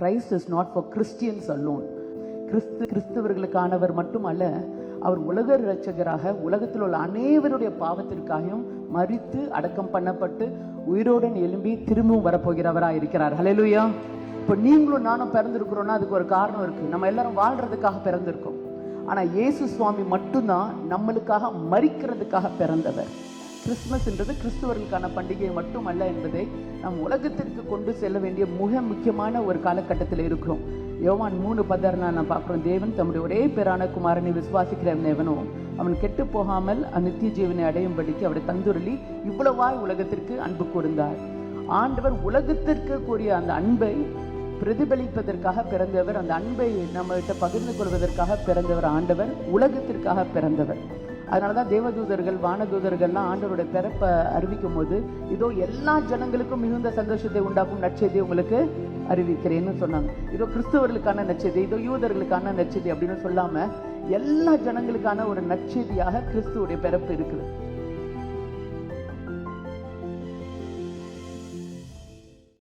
Christ is not for Christians alone கிறிஸ்து கிறிஸ்தவர்களுக்கானவர் மட்டுமல்ல அவர் உலக இரட்சகராக உலகத்தில் உள்ள அனைவருடைய பாவத்திற்காகவும் மறித்து அடக்கம் பண்ணப்பட்டு உயிரோடன் எழும்பி திரும்பவும் வரப்போகிறவராக இருக்கிறார். ஹலெலுயா இப்போ நீங்களும் நானும் பிறந்திருக்கிறோன்னா அதுக்கு ஒரு காரணம் இருக்கு. நம்ம எல்லாரும் வாழ்றதுக்காக பிறந்திருக்கோம். ஆனா இயேசு சுவாமி மட்டும்தான் நம்மளுக்காக மறிக்கிறதுக்காக பிறந்தவர். கிறிஸ்துமஸ்ன்றது கிறிஸ்துவர்களுக்கான பண்டிகை மட்டுமல்ல என்பதை நம் உலகத்திற்கு கொண்டு செல்ல வேண்டிய மிக முக்கியமான ஒரு காலகட்டத்தில் இருக்கிறோம். யோவான் மூணு பதர்னா நான் பார்க்குறோம். தேவன் தம்முடைய ஒரே பேரான குமாரனை விசுவாசிக்கிறவன் எவனோ அவன் கெட்டு போகாமல் நித்திய ஜீவனை அடையும்படிக்கு அவரை தந்துருளி இவ்வளவாய் உலகத்திற்கு அன்பு கூர்ந்தார். ஆண்டவர் உலகத்திற்கு கூறிய அந்த அன்பை பிரதிபலிப்பதற்காக பிறந்தவர் அந்த அன்பை நம்மகிட்ட பகிர்ந்து கொள்வதற்காக பிறந்தவர் ஆண்டவர் உலகத்திற்காக பிறந்தவர். அதனால தான் தேவதூதர்கள் வானதூதர்கள்லாம் ஆண்டவருடைய பிறப்பை அறிவிக்கும் போது இதோ எல்லா ஜனங்களுக்கும் மிகுந்த சந்தோஷத்தை உண்டாக்கும் நற்செய்தி உங்களுக்கு அறிவிக்கிறேன்னு சொன்னாங்க. இதோ கிறிஸ்தவர்களுக்கான நற்செய்தி இதோ யூதர்களுக்கான நற்செய்தி அப்படின்னு சொல்லாமல் எல்லா ஜனங்களுக்கான ஒரு நற்செய்தியாக கிறிஸ்துவோடைய பிறப்பு இருக்குது.